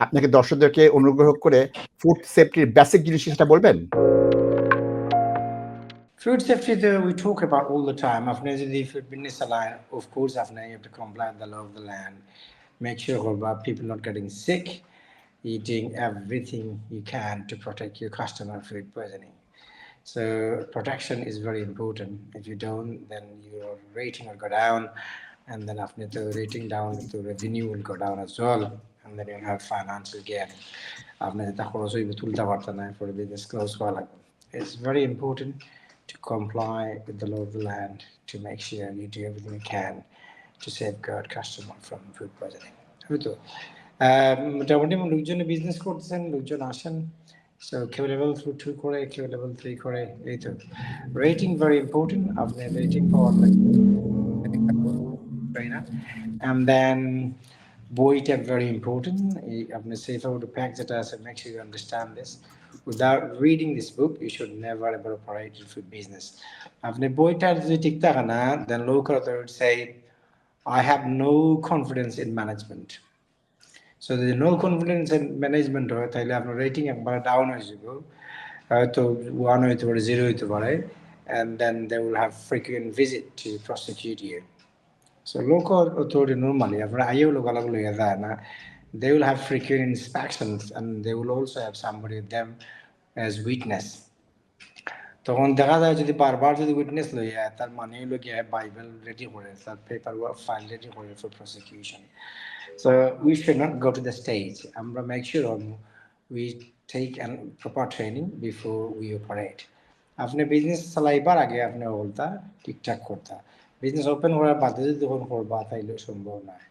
আপনাকে দর্শকদেরকে অনুগ্রহ করে ফুড সেফটির বেসিক জিনিস সেটা বলবেন Food safety, though, we talk about all the time. After the food business line, of course, after you have to comply with the law of the land, make sure about people not getting sick, eating everything you can to protect your customer food poisoning. So protection is very important. If you don't, then your rating will go down, and then after the rating down, the revenue will go down as well, and then you'll have financial gain. After the খরচ হইবে তুলতে পারতে না for the business close করা লাগবে. It's very important to comply with the law of the land to make sure you do everything you can to safeguard customer from food poisoning. হয়তো আহ, মোটামুটি লোকজন বিজনেস করতেছেন লোকজন আসেন সো কেউ level two করে কেউ লেভেল থ্রি করে এই তো রেটিং ভেরি ইম্পর্টেন্ট আপনি রেটিং পাওয়ার তাই না অ্যান্ড দেন বইটা ভেরি ইম্পর্টেন্ট এই আপনি সেফ আউট প্যাক যেটা আছে make sure you understand this without reading this book, you should never ever operate in food business. আপনি বইটা যদি ঠিক থাকে না then local authorities say I have no confidence in management. So যদি no confidence in management হয় তাহলে আপনার রেটিং একবার ডাউন হয়ে যাবে হয়তো ওয়ান হইতে পারে জিরো হইতে পারে and then they will have frequent visit to prosecute you. So local authority normally, আপনারা আইও লোকাল লইয়া যায় না they will have frequent inspections and they will also have somebody with them as witness. তখন দেখা যায় যদি বারবার যদি উইটনেস লইয়া তার মানে হলো গিয়ে বাইবেল রেডি করে তার পেপার ওয়ার্ক ফাইল রেডি করে for prosecution so we should not go to the stage আমরা make sure we take an proper training before we operate আপনি বিজনেস চালাইবার আগে আপনি বলতা ঠিকঠাক করতা বিজনেস ওপেন করার বাদে যদি তখন করবা, তাইলে সম্ভব নয়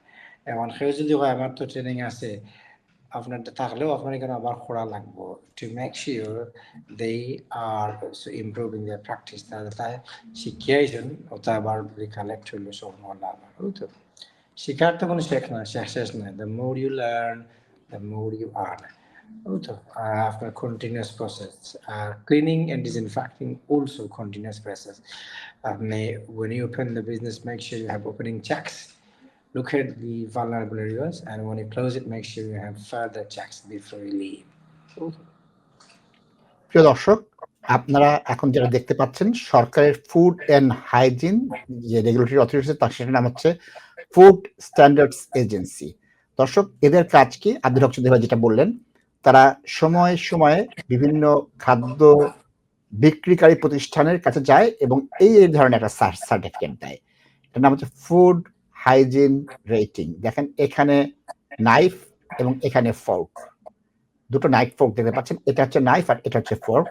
এখন সেও যদি হয়, আমার তো ট্রেনিং আছে, আপনার থাকলেও আপনার এখানে আবার করা লাগবো। To make sure they are improving their practice তারা তাই শিখিয়েছেন ওটা আবার রিকালেক্ট হইল সব মহল্লা আবার, বুঝতো শিখার তো কোনো শেখ না শেষ শেষ নাই the more you learn the more you earn বুঝতো আপনার continuous process R cleaning and disinfecting also continuous process when you open the business, make sure you have opening checks. Look at the vulnerable areas and when you close it, make sure you have further checks before you leave. প্রিয় দর্শক, আপনারা এখন যেটা দেখতে পাচ্ছেন, সরকারের food and hygiene যে regulatory authority তার সেটার নাম হচ্ছে ফুড স্ট্যান্ডার্ডস এজেন্সি দর্শক, এদের কাজ কি? আব্দুল হক যেটা বললেন তারা সময়ে সময়ে বিভিন্ন খাদ্য বিক্রিকারী প্রতিষ্ঠানের কাছে যায় এবং এই এই ধরনের একটা সার্টিফিকেট দেয়। এটার নাম হচ্ছে ফুড হাইজিন রেটিং দেখেন, এখানে নাইফ এবং এখানে ফর্ক দুটো নাইফ ফোর্ক দেখতে পাচ্ছেন। এটা হচ্ছে নাইফ আর এটা হচ্ছে ফোর্ক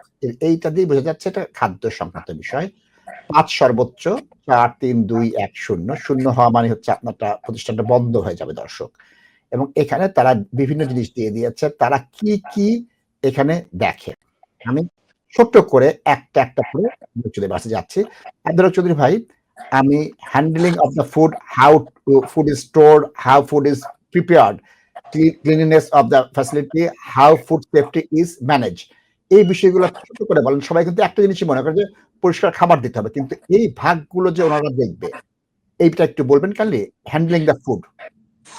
এইটা দিয়ে বোঝা যাচ্ছে এটা খাদ্য সংক্রান্ত বিষয়। পাঁচ সর্বোচ্চ, চার, তিন, দুই, এক, শূন্য। শূন্য হওয়া মানে হচ্ছে আপনারটা প্রতিষ্ঠানটা বন্ধ হয়ে যাবে, দর্শক। এবং এখানে তারা বিভিন্ন জিনিস দিয়ে দিয়েছে তারা কি কি এখানে দেখে। আমি ছোট্ট করে একটা একটা করে চলে বাসে যাচ্ছি। চৌধুরী ভাই আমি handling of the food how food is store how food is prepared cleanliness of the facility, how food safety is managed. এই বিষয়গুলো ছোট করে বলেন। সবাই কিন্তু একটা জিনিসই মনে করে যে পরিষ্কার খাবার দিতে হবে কিন্তু এই ভাগগুলো যে ওনারা দেখবে এইটা একটু বলবেন কালি handling the food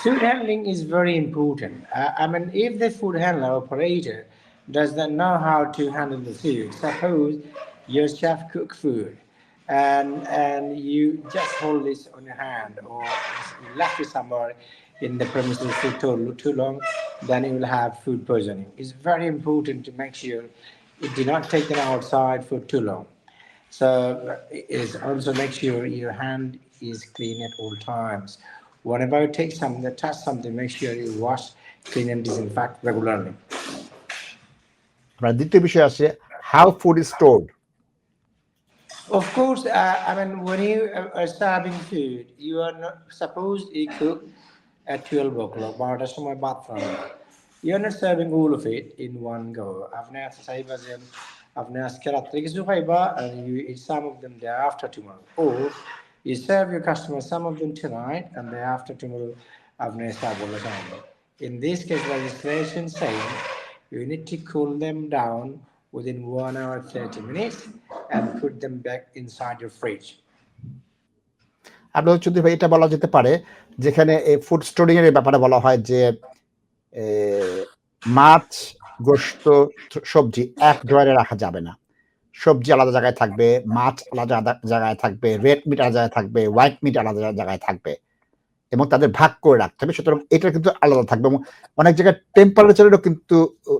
Food handling is very important. Uh, I mean, if the food handler operator does not know how to handle the food, suppose your chef cook food and and you just hold this on your hand or left it somewhere in the premises for too, too long, then you will have food poisoning. It's very important to make sure you do not take them outside for too long. So is also make sure your hand is clean at all times Whenever you take something, touch something, make sure you wash, clean and disinfect regularly. আমরা দ্বিতীয় বিষয় আছে how food is stored Of course, uh, I mean, when you are- are serving food, you are not supposed to cook at 12 o'clock, বারোটার সময় ভাত রান্না You're not serving all of it in one go. আপনি আজকে চাইবা যে আপনি আজকে রাত্রে কিছু খাইবা and you eat some of them day after tomorrow. Or you serve your customers some of them tonight and day after tomorrow the. In this case, legislation saying you need to cool them down within one hour 30 minutes and put them back inside your fridge. আপনার চৌধুরী ভাই এটা বলা যেতে পারে যেখানে এই food storing এর ব্যাপারে বলা হয় যে মাছ গোস্ত সবজি এক ড্রয়ারে রাখা যাবে না সবজি আলাদা জায়গায় থাকবে মাছ আলাদা জায়গায় থাকবে রেড মিট আলাদা জায়গায় থাকবে হোয়াইট মিট আলাদা জায়গায় থাকবে এবং তাদের ভাগ করে রাখতে হবে সুতরাং এটা কিন্তু আলাদা থাকবে এবং অনেক জায়গায় টেম্পারেচারেরও কিন্তু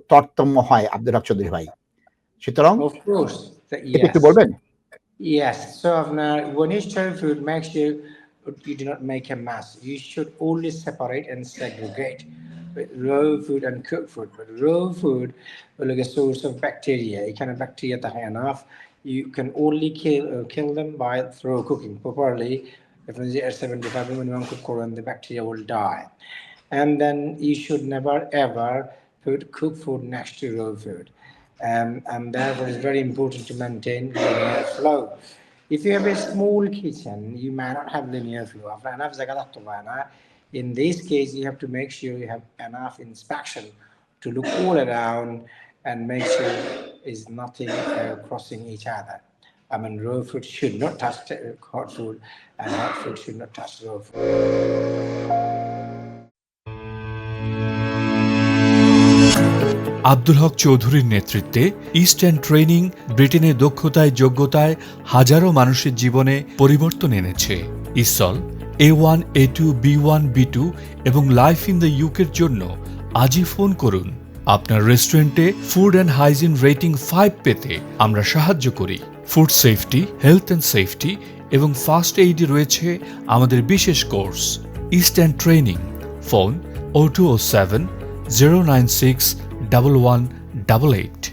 তারতম্য হয় আব্দুল হক চৌধুরী ভাই সুতরাং একটু বলবেন Yes. So now, when you share food, make sure you do not make a mess. You should only separate and segregate raw food and cooked food. But raw food will like a source of bacteria. You of bacteria that high enough. You can only kill uh, kill them by through cooking properly. If you it's 75 minimum cook and the bacteria will die. And then you should never ever put cooked food next to raw food. Um, and therefore it's very important to maintain linear flow. If you have a small kitchen, you may not have linear flow. In this case, you have to make sure you have enough inspection to look all around and make sure is nothing uh, crossing each other. I mean, raw food should not touch uh, hot food, and hot food should not touch raw food. Abdul হক চৌধুরীর নেতৃত্বে eastern training ব্রিটেনের দক্ষতায় যোগ্যতায় হাজারো মানুষের জীবনে পরিবর্তন এনেছে isle A one A two B one B two এবং লাইফ ইন দ্য ইউকের জন্য আজই ফোন করুন। আপনার রেস্টুরেন্টে food and hygiene rating five পেতে আমরা সাহায্য করি। Food safety health and safety এবং ফার্স্ট এইডে রয়েছে আমাদের বিশেষ course east and training phone o two o seven zero nine six double one double eight